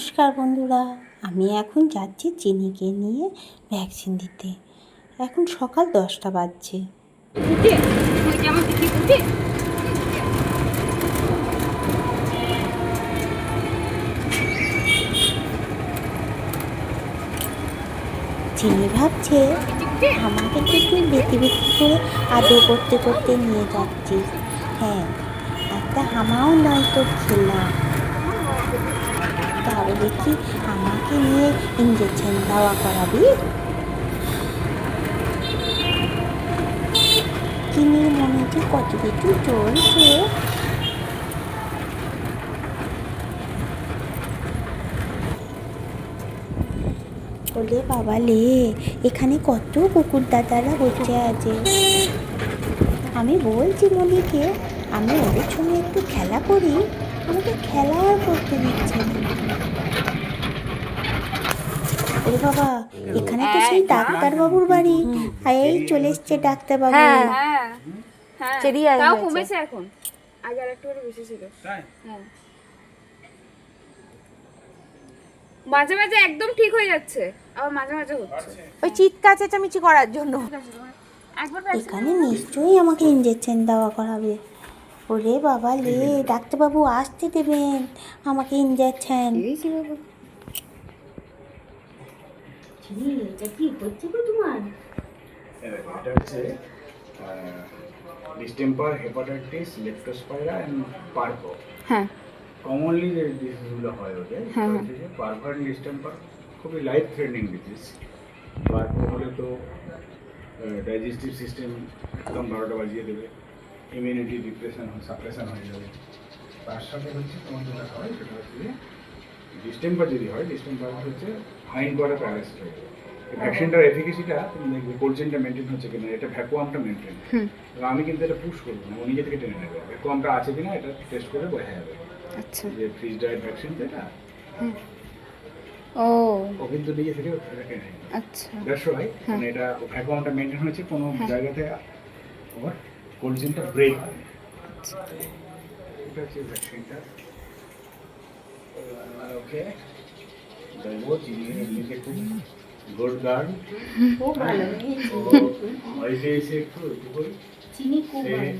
নমস্কার বন্ধুরা আমি এখন যাচ্ছি চিনিকে নিয়ে ভ্যাকসিন দিতে। এখন সকাল দশটা বাজছে। চিনি ভাবছে আমাকে তো তুই বেঁকে বেঁকে করে আদর করতে করতে নিয়ে যাচ্ছিস হ্যাঁ একটা হামাও নয় তো খেলা তাহলে কি আমাকে নিয়ে ইঞ্জেকশন দেওয়া করাবি। চিনির মনে যে কত কিছু চলছে। ওলে বাবা লে, এখানে কত কুকুর দাদারা বসে আছে। আমি বলছি মনিকে, আমি ওদের সঙ্গে একটু খেলা করি। আমাকে খেলা করতে দিচ্ছে না। ওরে বাবা এখানে তো সেই ডাক্তারবাবুর বাড়ি। আর এই চলে এসছে ডাক্তারবাবু। হ্যাঁ। হ্যাঁ। হ্যাঁ। তাও কমেছে এখন। আগে আর একটু বেশি ছিল। হ্যাঁ। মাঝে মাঝে একদম ঠিক হয়ে যাচ্ছে। আবার মাঝে মাঝে হচ্ছে। ওই চিৎকার চেঁচামেচি করার জন্য। এখানে নিশ্চয়ই আমাকে ইঞ্জেকশন দেওয়া করাবে। ওরে বাবা লে ডাক্তারবাবু আসতে দেবেন। আমাকে ইঞ্জেকশন এটা কি হচ্ছে গো তোমার এটা হচ্ছে ডিস্টেম্পার হেপাটাইটিস লেপ্টোস্পাইরা অ্যান্ড হ্যাঁ। কমনলি যে ডিজিজগুলো হয় ওদের হ্যাঁ, হ্যাঁ। অ্যান্ড ডিস্টেম্পার খুবই লাইফ থ্রেটনিং ডিজিজ পার্ভো হলে তো ডাইজেস্টিভ সিস্টেম একদম বারোটা বাজিয়ে দেবে ইমিউনিটি ডিপ্রেশন সাপ্রেশন হয়ে যাবে। তার সাথে হচ্ছে তোমার যেটা হয় সেটা হচ্ছে ডিস্টেম্পার যদি হয় ডিস্টেম্পার হচ্ছে হাইন করে প্যারালাইসিস হয়ে ভ্যাকসিনটার এফিকেসিটা তুমি দেখবে কোল্ডচেনটা মেনটেন হচ্ছে কিনা এটা ভ্যাকুয়ামটা মেনটেন আমি কিন্তু এটা পুশ করব না নিজে থেকে টেনে নেবে। ভ্যাকুয়ামটা আছে কিনা এটা টেস্ট করে বোঝা যাবে। আচ্ছা। যে ফ্রিজ ডায়েট ভ্যাকসিন এটা। ও। ও কিন্তু নিজে থেকে এটা টেনে আচ্ছা। দ্যাটস ওয়াই মানে এটা ভ্যাকুয়ামটা মেনটেন হচ্ছে কোনো জায়গাতে ওর কোল্ড চেনটা ব্রেক হয়। এটা হচ্ছে ভ্যাকসিনটা ওকে দেখব চিনি এমনিতে খুব গুড গার্ড খুব ভালো বাড়িতে এসে একটু একটু করে চিনি খুব সে ভালো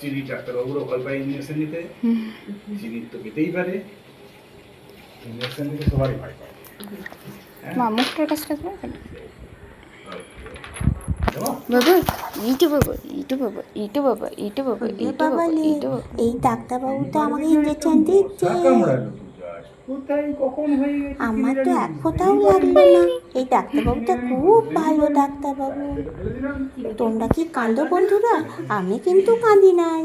চিনি ডাক্তারবাবুরও ভয় পায় ইঞ্জেকশন নিতে চিনি তো পেতেই পারে ইঞ্জেকশন নিতে সবারই ভয় পায় মা মুখটার কাছটা করবে দেবো? বাবা ইটু বাবা ইটু বাবা ইটু বাবা ইটু বাবা ইটু বাবা বাবা লে ইটু বাবা এই ডাক্তারবাবু তো আমাকে ইঞ্জেকশন দিচ্ছে। আমার তো এক ফোঁটাও লাগল না। এই ডাক্তারবাবুটা খুব ভালো ডাক্তারবাবু। তোমরা কি কাঁদো বন্ধুরা? আমি কিন্তু কাঁদি নাই।